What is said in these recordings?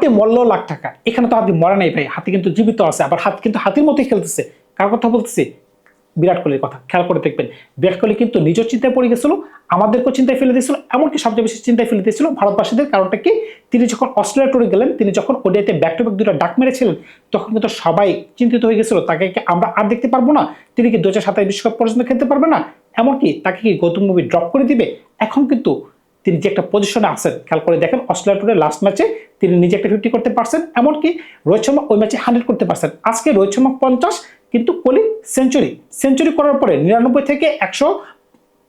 হাতে মরলেও লাখ টাকা। এখানে তো হাতি মরা নেই ভাই, হাতি কিন্তু জীবিত আছে, আবার হাত কিন্তু হাতির মতোই খেলতেছে। কার কথা বলতেছি? বিরাট কোহলির কথা, খেয়াল করে দেখবেন। বিরাট কোহলি কিন্তু নিজের চিন্তায় পড়ে গেছিল আমাদেরকেও চিন্তায় ফেলে দিয়েছিল, এমনকি সবচেয়ে বেশি চিন্তায় ফেলে দিয়েছিল ভারতবাসীদের, কারণটা কি? তিনি যখন অস্ট্রেলিয়া টুরে গেলেন, তিনি যখন ওডিআইতে ব্যাক টু ব্যাক দুটো ডাক মেরেছিলেন, তখন কিন্তু সবাই চিন্তিত হয়ে গেছিল, তাকে কি আমরা আর দেখতে পারব না? তিনি কি দু হাজার সাতাশ বিশ্বকাপ পর্যন্ত খেলতে পারবে না? এমনকি তাকে কি গৌতম মুভি ড্রপ করে দিবে? এখন কিন্তু তিনি যে একটা পজিশনে আছেন, খেয়াল করে দেখেন অস্ট্রেলিয়া টুরের লাস্ট ম্যাচে তিনি নিজে একটা ফিফটি করতে পারছেন, এমনকি রোহিত শর্মা ওই ম্যাচে হান্ড্রেড করতে পারছেন। আজকে রোহিত শর্মা পঞ্চাশ, কিন্তু কোহলি সেঞ্চুরি সেঞ্চুরি করার পরে নিরানব্বই থেকে একশো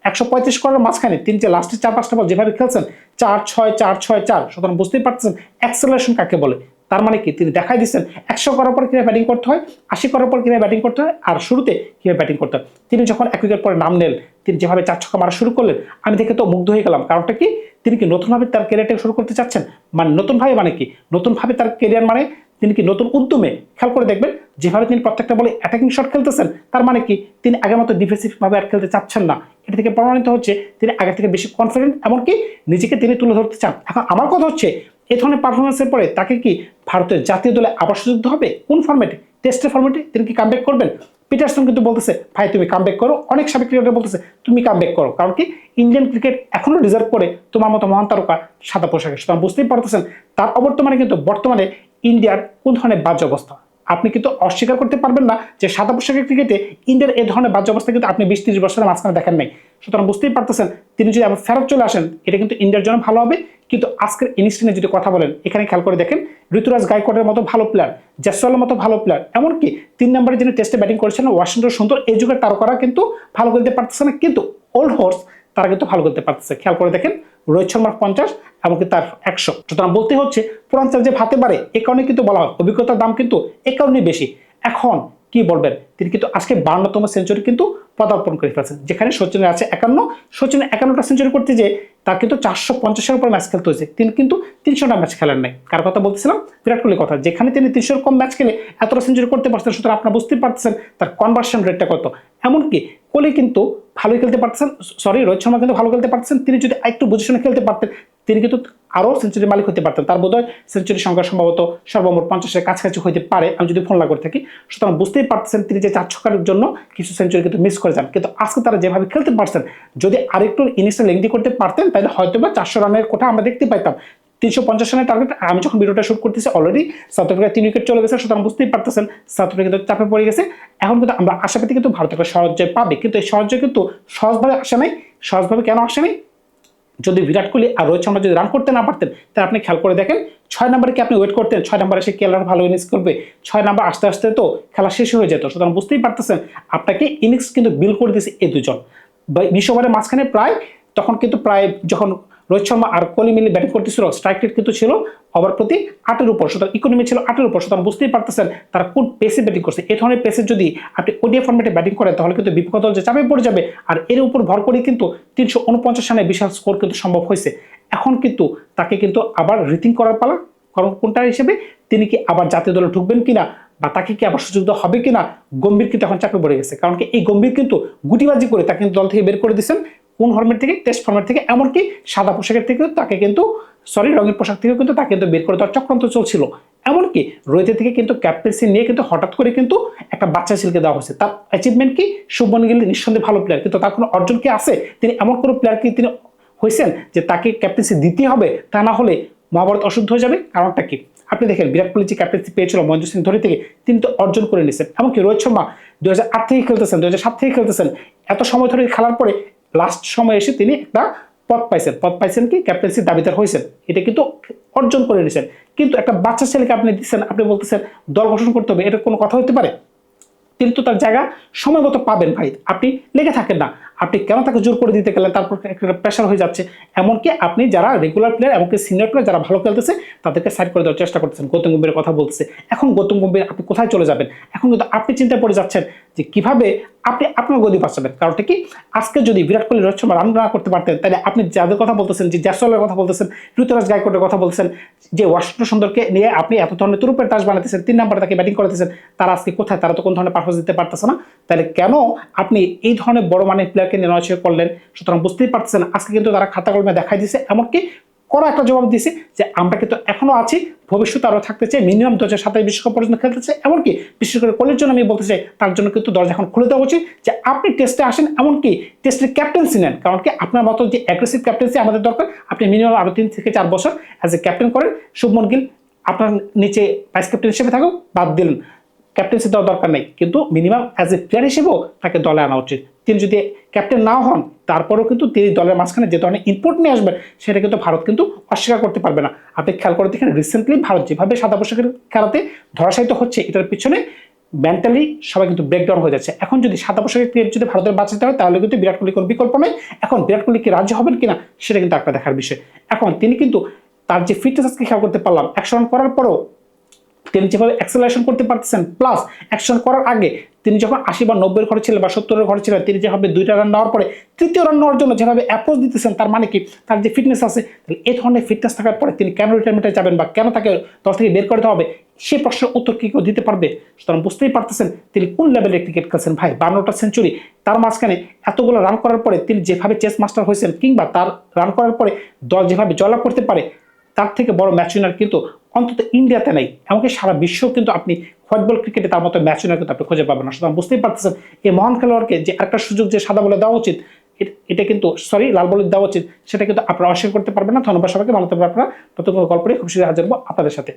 একশো পঁয়ত্রিশ করার মাঝখানে তিনি যে লাস্টের চার পাঁচটা বল যেভাবে খেলছেন, চার ছয় চার ছয়, চার, সুতরাং বুঝতেই পারছেন অ্যাক্সেলারেশন কাকে বলে? তার মানে কি? তিনি দেখাই দিচ্ছেন, একশো করার পর কীভাবে ব্যাটিং করতে হয়, আশি করার পর কীভাবে ব্যাটিং করতে হয়, আর শুরুতে কীভাবে ব্যাটিং করতে হয়। তিনি যখন এক উইকেট পরে নাম নেন, তিনি যেভাবে চার ছক্কা মারা শুরু করলেন, আমি দেখে তো মুগ্ধ হয়ে গেলাম। কারণটা কি? তিনি কি নতুনভাবে তার ক্যারিয়ারটা শুরু করতে চাচ্ছেন? মানে নতুনভাবে মানে কি? নতুনভাবে তার ক্যারিয়ার মানে তিনি কি নতুন উদ্যমে? খেয়াল করে দেখবেন, যেভাবে তিনি প্রত্যেকটা বলে অ্যাটাকিং শট খেলতেছেন, তার মানে কি? তিনি আগের মতো ডিফেন্সিভ ভাবে আর খেলতে চাচ্ছেন না। এটা থেকে প্রমাণিত হচ্ছে, তিনি আগে থেকে বেশি কনফিডেন্ট এমনকি নিজেকে তিনি তুলে ধরতে চান। এখন আমার কথা হচ্ছে এই ধরনের পারফরমেন্সের পরে তাকে কি ভারতের জাতীয় দলে আবার সুযোগ হবে? কোন ফর্মেটে টেস্টের ফর্মেটে তিনি কি কামব্যাক করবেন? পিটারসন কিন্তু বলতেছে, ভাই, তুমি কামব্যাক করো। অনেক সাবেক ক্রিকেটার বলতেছে, তুমি কামব্যাক করো। কারণ কি? ইন্ডিয়ান ক্রিকেট এখনও রিজার্ভ করে তোমার মতো মহান তারকা সাদা পোশাকে। সুতরাং বুঝতেই পারতেছেন, তার অবর্তমানে কিন্তু বর্তমানে ইন্ডিয়ার কোন ধরনের বাজে অবস্থা? আপনি কিন্তু অস্বীকার করতে পারবেন না যে সাদা পোশাকের ক্রিকেটে ইন্ডিয়ার এই ধরনের বাজে অবস্থা কিন্তু আপনি বিশ তিরিশ বছরের মাঝখানে দেখেন নাই। সুতরাং বুঝতেই পারতেছেন, তিনি যদি আবার ফেরত চলে আসেন, এটা কিন্তু ইন্ডিয়ার জন্য ভালো হবে। কিন্তু আজকের ইনিংস নিয়ে যদি কথা বলেন, এখানে খেয়াল করে দেখেন, ঋতুরাজ গায়কোয়াডের মতো ভালো প্লেয়ার জয়সওয়ালের মতো ভালো প্লেয়ার এমনকি তিন নম্বরে যিনি টেস্টে ব্যাটিং করেছেন, ওয়াশিংটন সুন্দর এই যুগের তারকারা কিন্তু ভালো খেলতে পারতেছে না। কিন্তু ওল্ড হোর্স তারা কিন্তু ভালো করতে পারতেছে। খেয়াল করে দেখেন রোহিত শর্মার পঞ্চাশ এমনকি তার একশো। সুতরাং বলতে হচ্ছে পুরাঞ্চল যে ভাতে পারে, এ কারণে কিন্তু বলা হয়। অভিজ্ঞতার দাম কিন্তু এ কারণেই বেশি। এখন কি বলবেন? তিনি কিন্তু আজকে বান্নতম সেঞ্চুরি কিন্তু পদার্পণ করে ফেলছেন, যেখানে সচিনের আছে একান্ন। সচিনের একান্নটা সেঞ্চুরি করতে যে তার কিন্তু চারশো পঞ্চাশের উপর ম্যাচ খেলতে হয়েছে। তিনি কিন্তু তিনশোটা ম্যাচ খেলেন নাই। কার কথা বলতেছিলাম? বিরাট কোহলির কথা। যেখানে তিনি তিনশোর কম ম্যাচ খেলে এতটা সেঞ্চুরি করতে পারছেন, সুতরাং আপনারা বুঝতেই পারতেছেন তার কনভার্সন রেটটা কত। এমনকি কোহলি কিন্তু ভালোই খেলতে পারতেছেন সরি রোহিত শর্মা কিন্তু ভালো খেলতে পারতেছেন। তিনি যদি একটু পজিশনে খেলতে পারতেন, তিনি কিন্তু আরও সেঞ্চুরির মালিক হতে পারতেন। তার বোধহয় সেঞ্চুরি সংখ্যা সম্ভবত সর্বমোট পঞ্চাশের কাছাকাছি হতে পারে, আমি যদি ফোন করে থাকি। সুতরাং বুঝতেই পারতেছেন তিনি যে চার ছক্কার জন্য কিছু সেঞ্চুরি কিন্তু মিস করে যান। কিন্তু আজকে তারা যেভাবে খেলতে পারছেন, যদি আরেকটু ইনিংসটা লেংদি করতে পারতেন, তাহলে হয়তো বা চারশো রানের কোঠা আমরা দেখতে পাইতাম। তিনশো পঞ্চাশ রানের টার্গেট আমি যখন ভিডিওটা শুট করতেছি অলরেডি সাউথ আফ্রিকা তিন উইকেট চলে গেছে, সুতরাং বুঝতেই পারতেছেন সাউথ আফ্রিকা কিন্তু চাপে পড়ে গেছে। এখন কিন্তু আমরা আশাপাতি কিন্তু ভারত একটা সহজ পাবে। কিন্তু এই সহজ কিন্তু সহজভাবে আসে নাই। সহজভাবে কেন আসে নাই? যদি বিরাট কোহলি আর রোহিত শর্মা যদি রান করতে না পারতেন, তাহলে আপনি খেয়াল করে দেখেন, ছয় নম্বরে কি আপনি ওয়েট করতেন? ছয় নম্বরে সে কেলার ভালো ইনিংস করবে? ছয় নম্বর আস্তে আস্তে তো খেলা শেষ হয়ে যেত। সুতরাং বুঝতেই পারতেছেন, আপনাকে ইনিংস কিন্তু বিল করে দিয়েছে এই দুজন। বিশ মাঝখানে প্রায়, তখন কিন্তু প্রায় যখন রোহিত শর্মা আর কোহলি মিলে ব্যাটিং করতেছিল স্ট্রাইক রেট কিন্তু ছিল ওভার প্রতি আটের উপর সুতরাং ইকোনমি ছিল আটের উপর সুতরাং বুঝতেই পারতেছেন তারা কোন পেসে ব্যাটিং করছে। এই ধরনের পেসে যদি আপনি ওডিয়া ফর্মেটে ব্যাটিং করেন, তাহলে কিন্তু বিপক্ষ দল যে চাপে পড়ে যাবে, আর এর উপর ভর করে কিন্তু তিনশো উনপঞ্চাশ রানে বিশাল স্কোর কিন্তু সম্ভব হয়েছে। এখন কিন্তু তাকে কিন্তু আবার রিথিং করার পালা, কারণ কোনটা হিসেবে তিনি কি আবার জাতীয় দলে ঢুকবেন কিনা, বা তাকে কি আবার সুযোগ হবে কিনা, গম্ভীর কিন্তু এখন চাপে পড়ে গেছে। কারণ কি এই গম্ভীর কিন্তু গুটিবাজি করে তাকে কিন্তু দল থেকে বের করে দিচ্ছেন কোন ফর্মেট থেকে? টেস্ট ফর্মেট থেকে। এমনকি সাদা পোশাকের থেকেও তাকে কিন্তু সরি রঙের পোশাক থেকেও কিন্তু তাকে কিন্তু বের করে দেওয়ার চক্রান্ত চলছিল। এমনকি রোহিতের থেকে কিন্তু ক্যাপ্টেন্সি নিয়ে কিন্তু হঠাৎ করে কিন্তু একটা বাচ্চা ছেলেকে দেওয়া হয়েছে। তার অ্যাচিভমেন্ট কি? শুভমন গিল নিঃসন্দেহে ভালো প্লেয়ার কিন্তু তার কোনো অর্জন কি আছে? তিনি এমন কোনো প্লেয়ার কি তিনি হয়েছেন যে তাকে ক্যাপ্টেন্সি দিতে হবে? তা না হলে মহাভারত অশুদ্ধ হয়ে যাবে। কারণটা কি? আপনি দেখেন, বিরাট কোহলি যে ক্যাপ্টেন্সি পেয়েছিল মহেন্দ্র সিং ধোনি থেকে, তিনি তো অর্জন করে নিয়েছেন। এমনকি রোহিত শর্মা দু হাজার আট থেকে খেলতেছেন দু হাজার সাত থেকে খেলতেছেন। এত সময় ধরে খেলার পরে লাস্ট সময় এসে তিনি একটা পদ পাইছেন। পদ পাইছেন কি? ক্যাপ্টেন্সির দাবিদার হয়েছেন। এটা কিন্তু অর্জন করে নিয়েছেন। কিন্তু একটা বাচ্চা ছেলেকে আপনি দিচ্ছেন, আপনি বলতেছেন, দল গঠন করতে হবে। এটা কোনো কথা হতে পারে? তিনি তো তার জায়গা সময়গত পাবেন ভাই। আপনি লেগে থাকেন না। আপনি কেন তাকে জোর করে দিতে গেলেন? তারপর একটা প্রেশার হয়ে যাচ্ছে। এমনকি আপনি যারা রেগুলার প্লেয়ার এমনকি সিনিয়র প্লেয়ার যারা ভালো খেলতেছে, তাদেরকে সাইড করে দেওয়ার চেষ্টা করতেছেন। গৌতম গম্ভীরের কথা বলতেছে। এখন গৌতম গম্ভীর, আপনি কোথায় চলে যাবেন? এখন কিন্তু আপনি চিন্তা পড়ে যাচ্ছেন যে কীভাবে আপনি আপনার গদি বাঁচাবেন। কারণটা কি? আজকে যদি বিরাট কোহলি, রোহিত শর্মা রান না করতে পারতেন, তাহলে আপনি যাদের কথা বলতেছেন, যে জ্যাসওয়ালের কথা বলতেছেন, ঋতুরাজ গায়কোটের কথা বলতেছেন, যে ওয়াশিংটন সুন্দরকে নিয়ে আপনি এত ধরনের তুরুপের তাস বানাতেছেন, তিন নাম্বারে তাকে ব্যাটিং করতেছেন, তারা আজকে কোথায়? তারা তো কোন ধরনের পারফরমেন্স দিতে পারতেছে না। তাহলে কেন আপনি এই ধরনের বড় মানের প্লেয়ারকে নিয়ে নয় করলেন? সুতরাং বুঝতেই পারতেছেন, আজকে কিন্তু তারা খাতা কলমে দেখাই দিচ্ছে এমনকি কড়া একটা জবাব দিয়েছে যে আমরা কিন্তু এখনও আছি, ভবিষ্যতে আরও থাকতে চাই মিনিমাম দু হাজার সাতাশ বিশ্বকাপ পর্যন্ত খেলতে চাই, এমনকি বিশেষ করে কোলের জন্য আমি বলতে চাই, তার জন্য কিন্তু দরজা এখন খুলে দেওয়া উচিত যে আপনি টেস্টে আসেন, এমনকি টেস্টের ক্যাপ্টেন্সি নেন, কারণ কি আপনার মতো যে অ্যাগ্রেসিভ ক্যাপ্টেন্সি আমাদের দরকার, আপনি মিনিমাম আরও তিন থেকে চার বছর অ্যাজ এ ক্যাপ্টেন করেন। শুভমন গিল আপনার নিচে ভাইস ক্যাপ্টেন হিসেবে থাকুক, বাদ দিলেন। ক্যাপ্টেন্সি দেওয়ার দরকার নেই। কিন্তু মিনিমাম অ্যাজ এ প্লেয়ার হিসেবেও তাকে দলে আনা উচিত। তিনি যদি ক্যাপ্টেন নাও হন, তারপরেও কিন্তু তিনি দলের মাঝখানে যে ধরনের ইনপুট নিয়ে আসবেন, সেটা কিন্তু ভারত কিন্তু অস্বীকার করতে পারবে না। আপনি খেয়াল করে দেখেন রিসেন্টলি ভারত যেভাবে সাদা পোশাকের খেলাতে ধরাশায়িত হচ্ছে, এটার পিছনে মেন্টালি সবাই কিন্তু ব্রেকডাউন হয়ে যাচ্ছে। এখন যদি সাদা পোশাকের ক্রিকেট যদি ভারতের বাঁচাতে হয়, তাহলে কিন্তু বিরাট কোহলি কোনো বিকল্প নেই। এখন বিরাট কোহলি কি রাজ্য হবেন কিনা, সেটা কিন্তু একটা দেখার বিষয়। এখন তিনি কিন্তু তার যে ফিটনেস আজকে খেয়াল করতে পারলাম, একশো রান করার পরও তিনি যেভাবে অ্যাক্সেলারেশন করতে পারতেছেন প্লাস অ্যাকশন করার আগে তিনি যখন আশি বা নব্বইয়ের ঘরে ছিলেন বা সত্তরের ঘরে ছিলেন, তিনি যেভাবে দুইটা রান নেওয়ার পরে তৃতীয় রান নেওয়ার জন্য যেভাবে অ্যাপ্রোচ দিতেছেন, তার মানে কি? তার যে ফিটনেস আছে, তাহলে এই ধরনের ফিটনেস থাকার পরে তিনি কেন রিটায়ারমেন্টে যাবেন বা কেন তাকে দল থেকে বের করতে হবে, সে প্রশ্নের উত্তর কি কেউ দিতে পারবে? সুতরাং বুঝতেই পারতেছেন তিনি কোন লেভেলে ক্রিকেট খেলছেন ভাই? বান্নটা সেঞ্চুরি তার মাঝখানে এতগুলো রান করার পরে তিনি যেভাবে চেস মাস্টার হয়েছেন কিংবা তার রান করার পরে দল যেভাবে জয়লাভ করতে পারে, তার থেকে বড় ম্যাচ উইনার কিন্তু অন্তত ইন্ডিয়াতে নেই। এমনকি সারা বিশ্ব কিন্তু আপনি ফুটবল ক্রিকেটে তার মতো ম্যাচ উইনার কিন্তু আপনি খুঁজে পাবেন না। সুতরাং বুঝতেই পারতেছেন, এই মহান খেলোয়াড়কে যে একটা সুযোগ যে সাদা বলে দেওয়া উচিত, এটা কিন্তু সরি লাল বলে দেওয়া উচিত, সেটা কিন্তু আপনারা অস্বীকার করতে পারবেন না। ধন্যবাদ সবাইকে, ভালো থাকবেন আপনারা। কোনো গল্প নিয়ে শীঘ্রই হাজির আপনাদের সাথে।